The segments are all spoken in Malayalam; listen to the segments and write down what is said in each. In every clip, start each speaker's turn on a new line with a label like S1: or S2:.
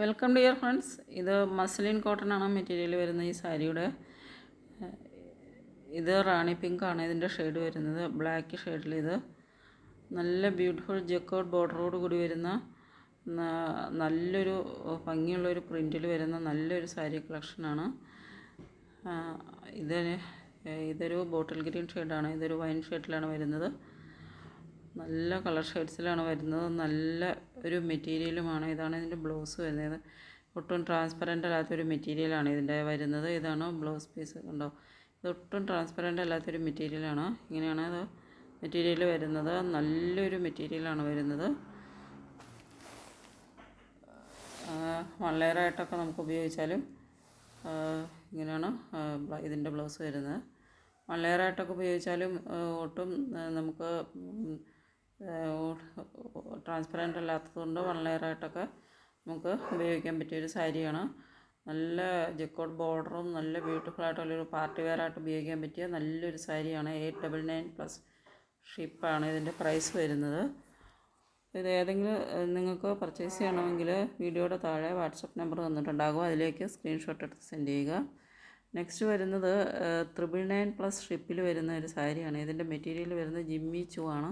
S1: വെൽക്കം ഡിയർ ഫ്രണ്ട്സ് ഇത് മസ്ലിൻ കോട്ടൺ ആണ് മെറ്റീരിയൽ വരുന്ന ഈ സാരിയുടെ ഇത് റാണി പിങ്ക് ആണ്. ഇതിന്റെ ഷെയ്ഡ് വരുന്നത് ബ്ലാക്ക് ഷെയ്ഡിൽ ഇത് നല്ല ബ്യൂട്ടിഫുൾ ജക്കോട്ട് ബോർഡറോട് കൂടി വരുന്ന നല്ലൊരു ഭംഗിയുള്ളൊരു പ്രിന്റിൽ വരുന്ന നല്ലൊരു സാരി കളക്ഷനാണ് ഏഹ് ഇതൊരു ബോട്ടിൽ ഗ്രീൻ ഷെയ്ഡാണ് ഇതൊരു വൈൻ ഷെയ്ഡിലാണ് വരുന്നത്. നല്ല കളർ ഷെയ്ഡ്സിലാണ് വരുന്നത്. നല്ല ഒരു മെറ്റീരിയലുമാണ്. ഇതാണ് ഇതിന്റെ ബ്ലൗസ് വരുന്നത്. ഒട്ടും ട്രാൻസ്പെറന്റ് അല്ലാത്തൊരു മെറ്റീരിയലാണ് ഇതിന്റെ വരുന്നത്. ഇതാണ് ബ്ലൗസ് പീസ് കണ്ടോ? ഇതൊട്ടും ട്രാൻസ്പെറന്റ് അല്ലാത്തൊരു മെറ്റീരിയലാണ്. ഇങ്ങനെയാണ് ഇത് മെറ്റീരിയൽ വരുന്നത്. നല്ലൊരു മെറ്റീരിയലാണ് വരുന്നത്. വൺ ലെയറായിട്ടൊക്കെ നമുക്ക് ഉപയോഗിച്ചാലും ഇങ്ങനെയാണ് ഇതിന്റെ ബ്ലൗസ് വരുന്നത്. വൺ ലെയറായിട്ടൊക്കെ ഉപയോഗിച്ചാലും ഒട്ടും നമുക്ക് ട്രാൻസ്പെറന്റ് അല്ലാത്തതുകൊണ്ട് വൺ ലെയറായിട്ടൊക്കെ നമുക്ക് ഉപയോഗിക്കാൻ പറ്റിയൊരു സാരിയാണ്. നല്ല ജക്കോട്ട് ബോർഡറും നല്ല ബ്യൂട്ടിഫുൾ ആയിട്ടുള്ളൊരു പാർട്ടി വെയർ ആയിട്ട് ഉപയോഗിക്കാൻ പറ്റിയ നല്ലൊരു സാരിയാണ്. എയ്റ്റ് ഡബിൾ നയൻ പ്ലസ് ഷിപ്പാണ് ഇതിന്റെ പ്രൈസ് വരുന്നത്. ഇത് ഏതെങ്കിലും നിങ്ങൾക്ക് പർച്ചേസ് ചെയ്യണമെങ്കിൽ വീഡിയോയുടെ താഴെ വാട്സപ്പ് നമ്പർ തന്നിട്ടുണ്ടാകും. അതിലേക്ക് സ്ക്രീൻഷോട്ട് എടുത്ത് സെൻഡ് ചെയ്യുക. നെക്സ്റ്റ് വരുന്നത് ത്രിബിൾ നയൻ പ്ലസ് ഷിപ്പിൽ വരുന്ന ഒരു സാരിയാണ്. ഇതിന്റെ മെറ്റീരിയൽ വരുന്നത് ജിമ്മി ചൂ ആണ്.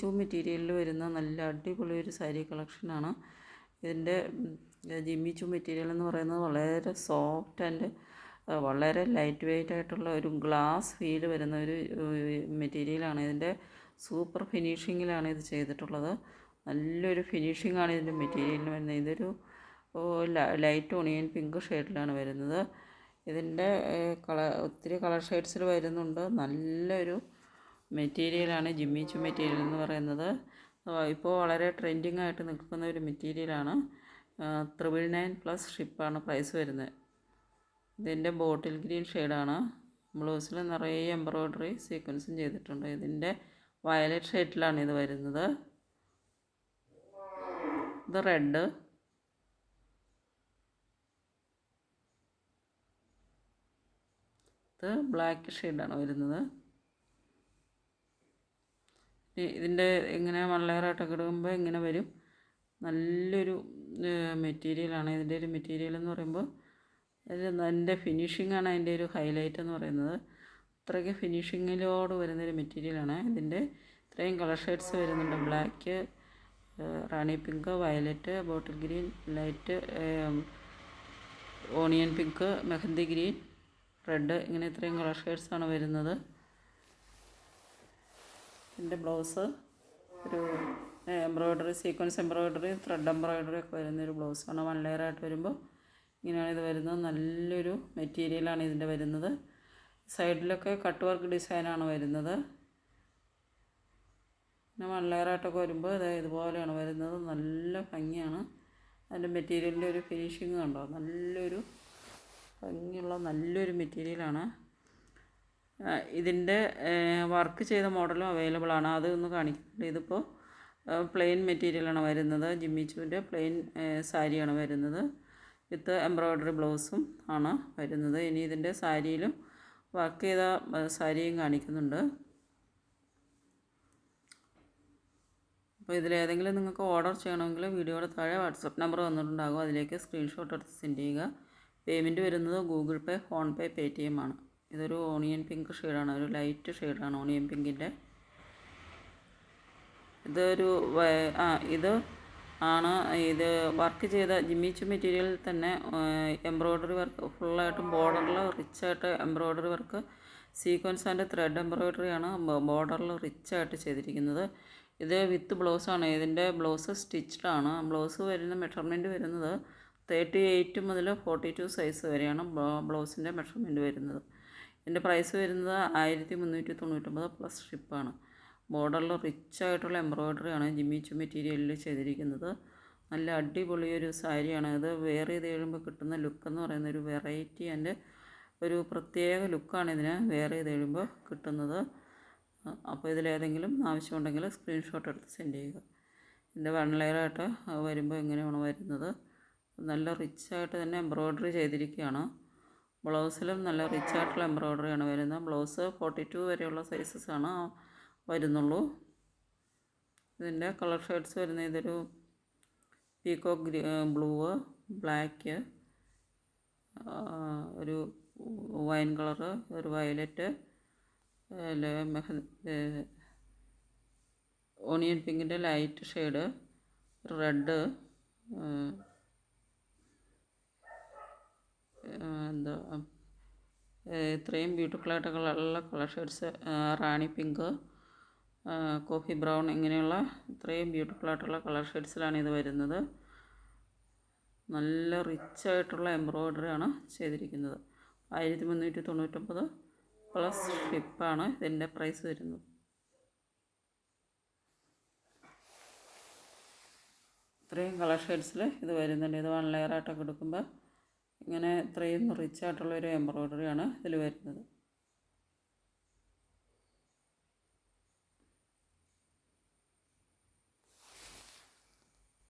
S1: ചൂ മെറ്റീരിയലിൽ വരുന്ന നല്ല അടിപൊളി ഒരു സാരി കളക്ഷനാണ്. ഇതിന്റെ ജിമ്മിച്ചു മെറ്റീരിയൽ എന്ന് പറയുന്നത് വളരെ സോഫ്റ്റ് ആൻഡ് വളരെ ലൈറ്റ് വെയിറ്റ് ആയിട്ടുള്ള ഒരു ഗ്ലാസ് ഫീൽ വരുന്ന ഒരു മെറ്റീരിയലാണ് ഇതിന്റെ സൂപ്പർ ഫിനിഷിങ്ങിലാണ് ഇത് ചെയ്തിട്ടുള്ളത്. നല്ലൊരു ഫിനിഷിംഗ് ആണ് ഇതിന്റെ മെറ്റീരിയലിന് വരുന്നത്. ഇതൊരു ലൈറ്റ് ഒണിയൻ പിങ്ക് ഷെയ്ഡിലാണ് വരുന്നത്. ഇതിന്റെ കളർ ഒത്തിരി കളർ ഷെയ്ഡ്സിൽ വരുന്നുണ്ട്. നല്ലൊരു മെറ്റീരിയലാണ് ജിമ്മിച്ചു മെറ്റീരിയൽ എന്ന് പറയുന്നത്. ഇപ്പോൾ വളരെ ട്രെൻഡിങ് ആയിട്ട് നിൽക്കുന്ന ഒരു മെറ്റീരിയലാണ്. ത്രിബിൾ നയൻ പ്ലസ് ഷിപ്പാണ് പ്രൈസ് വരുന്നത്. ഇതിന്റെ ബോട്ടിൽ ഗ്രീൻ ഷെയ്ഡാണ്. ബ്ലൗസിൽ നിറയെ എംബ്രോയ്ഡറി സീക്വൻസും ചെയ്തിട്ടുണ്ട്. ഇതിന്റെ വയലറ്റ് ഷെയ്ഡിലാണ് ഇത് വരുന്നത്. ഇത് റെഡ്. ഇത് ബ്ലാക്ക് ഷെയ്ഡാണ് വരുന്നത്. ഇതിന്റെ ഇങ്ങനെ വള്ളയറായിട്ടൊക്കെ ഇടുമ്പോൾ ഇങ്ങനെ വരും. നല്ലൊരു മെറ്റീരിയലാണ്. ഇതിന്റെ ഒരു മെറ്റീരിയൽ എന്ന് പറയുമ്പോൾ അതിന്റെ ഫിനിഷിംഗ് ആണ് അതിന്റെ ഒരു ഹൈലൈറ്റ് എന്ന് പറയുന്നത്. അത്രയ്ക്ക് ഫിനിഷിങ്ങിലോട് വരുന്നൊരു മെറ്റീരിയലാണ്. ഇതിന്റെ ഇത്രയും കളർ ഷെയ്ഡ്സ് വരുന്നുണ്ട്. Black Rani pink violet bottle green light onion pink mehndi green red ഇങ്ങനെ ഇത്രയും കളർ ഷെയ്ഡ്സാണ് വരുന്നത്. എന്റെ ബ്ലൗസ് ഒരു embroidery sequence embroidery thread embroidery ഒക്കെ വരുന്നൊരു ബ്ലൗസാണ് വൺ ലെയർ ആയിട്ട് വരുമ്പോൾ ഇങ്ങനെയാണ് ഇത് വരുന്നത്. നല്ലൊരു മെറ്റീരിയലാണ് ഇതിന്റെ വരുന്നത്. സൈഡിലൊക്കെ കട്ട് വർക്ക് ഡിസൈനാണ് വരുന്നത്. പിന്നെ വൺ ലെയറായിട്ടൊക്കെ വരുമ്പോൾ ഇത് ഇതുപോലെയാണ് വരുന്നത്. നല്ല ഭംഗിയാണ്. അതിന്റെ മെറ്റീരിയലിന്റെ ഒരു ഫിനിഷിങ് കണ്ടോ? നല്ലൊരു ഭംഗിയുള്ള നല്ലൊരു മെറ്റീരിയലാണ് ഇതിന്റെ വർക്ക് ചെയ്ത മോഡലും അവൈലബിൾ ആണ്. അത് ഒന്ന് കാണിക്കുന്നുണ്ട് ഇതിപ്പോൾ പ്ലെയിൻ മെറ്റീരിയലാണ് വരുന്നത്. ജിമ്മിച്ചുവിന്റെ പ്ലെയിൻ സാരിയാണ് വരുന്നത്. വിത്ത് എംബ്രോയ്ഡറി ബ്ലൗസും ആണ് വരുന്നത്. ഇനി ഇതിന്റെ സാരിയിലും വർക്ക് ചെയ്ത സാരിയും കാണിക്കുന്നുണ്ട്. അപ്പോൾ ഇതിലേതെങ്കിലും നിങ്ങൾക്ക് ഓർഡർ ചെയ്യണമെങ്കിൽ വീഡിയോയുടെ താഴെ വാട്സപ്പ് നമ്പർ വന്നിട്ടുണ്ടാകും. അതിലേക്ക് സ്ക്രീൻഷോട്ട് എടുത്ത് സെൻഡ് ചെയ്യുക. പേയ്മെന്റ് വരുന്നത് Google Pay PhonePe Paytm ആണ്. ഇതൊരു ഓണിയൻ പിങ്ക് ഷെയ്ഡാണ് ഒരു ലൈറ്റ് ഷെയ്ഡാണ് ഓണിയൻ പിങ്കിന്റെ ഇതൊരു ആ ഇത് ആണ് ഇത് വർക്ക് ചെയ്ത ജിമ്മിച്ചു മെറ്റീരിയലിൽ തന്നെ എംബ്രോയ്ഡറി വർക്ക് ഫുള്ളായിട്ടും ബോർഡറിൽ റിച്ചായിട്ട് embroidery work. Sequence and thread embroidery ആണ് ബോർഡറിൽ റിച്ചായിട്ട് ചെയ്തിരിക്കുന്നത്. ഇത് വിത്ത് ബ്ലൗസാണ് ഇതിന്റെ ബ്ലൗസ് സ്റ്റിച്ച്ഡ് ആണ്. ബ്ലൗസ് വരുന്ന മെഷർമെന്റ് വരുന്നത് തേർട്ടി എയ്റ്റ് മുതൽ ഫോർട്ടി ടു സൈസ് വരെയാണ് ബ്ലൗസിന്റെ മെഷർമെന്റ് വരുന്നത്. ഇതിന്റെ പ്രൈസ് വരുന്നത് ആയിരത്തി മുന്നൂറ്റി തൊണ്ണൂറ്റൊമ്പത് പ്ലസ് ഷിപ്പാണ് ബോർഡറിൽ റിച്ച് ആയിട്ടുള്ള എംബ്രോയ്ഡറി ആണ് ജിമ്മിച്ചു മെറ്റീരിയലിൽ ചെയ്തിരിക്കുന്നത്. നല്ല അടിപൊളിയൊരു സാരിയാണ് ഇത് വെയർ ചെയ്ത് കഴിയുമ്പോൾ കിട്ടുന്ന ലുക്ക് എന്ന് പറയുന്ന ഒരു വെറൈറ്റി ആൻഡ് ഒരു പ്രത്യേക ലുക്കാണ് ഇതിന് വെയർ ചെയ്ത് കഴിയുമ്പോൾ കിട്ടുന്നത്. അപ്പോൾ ഇതിലേതെങ്കിലും ആവശ്യമുണ്ടെങ്കിൽ സ്ക്രീൻഷോട്ട് എടുത്ത് സെൻഡ് ചെയ്യുക. ഇതിന്റെ വൺ ലെയറായിട്ട് വരുമ്പോൾ എങ്ങനെയാണ് വരുന്നത്. നല്ല റിച്ചായിട്ട് തന്നെ എംബ്രോയ്ഡറി ചെയ്തിരിക്കുകയാണ്. ബ്ലൗസിലും നല്ല റിച്ച് ആയിട്ടുള്ള എംബ്രോയ്ഡറിയാണ് വരുന്നത്. ബ്ലൗസ് ഫോർട്ടി ടു വരെയുള്ള സൈസസ് ആണ് വരുന്നുള്ളൂ. ഇതിന്റെ കളർ ഷെയ്ഡ്സ് വരുന്ന ഇതൊരു ഗ്രീ ബ്ലൂ ബ്ലാക്ക് ഒരു വൈൻ കളറ് ഒരു വയലറ്റ് ഓണിയൻ പിങ്കിന്റെ ലൈറ്റ് ഷെയ്ഡ് റെഡ് എന്താ ഇത്രയും ബ്യൂട്ടിഫുൾ ആയിട്ട് കളറുള്ള colour shades Rani pink coffee brown ഇങ്ങനെയുള്ള ഇത്രയും ബ്യൂട്ടിഫുൾ ആയിട്ടുള്ള കളർ ഷെയ്ഡ്സിലാണ് ഇത് വരുന്നത്. നല്ല റിച്ച് ആയിട്ടുള്ള എംബ്രോയ്ഡറി ആണ് ചെയ്തിരിക്കുന്നത്. ആയിരത്തി മുന്നൂറ്റി തൊണ്ണൂറ്റൊമ്പത് പ്ലസ് ഷിപ്പാണ് ഇതിന്റെ പ്രൈസ് വരുന്നത്. ഇത്രയും കളർ ഷെയ്ഡ്സിൽ ഇത് വരുന്നുണ്ട്. ഇത് വൺ ലെയറായിട്ടൊക്കെ എടുക്കുമ്പോൾ ഇങ്ങനെ ഇത്രയും റിച്ചായിട്ടുള്ളൊരു എംബ്രോയ്ഡറിയാണ് ഇതിൽ വരുന്നത്.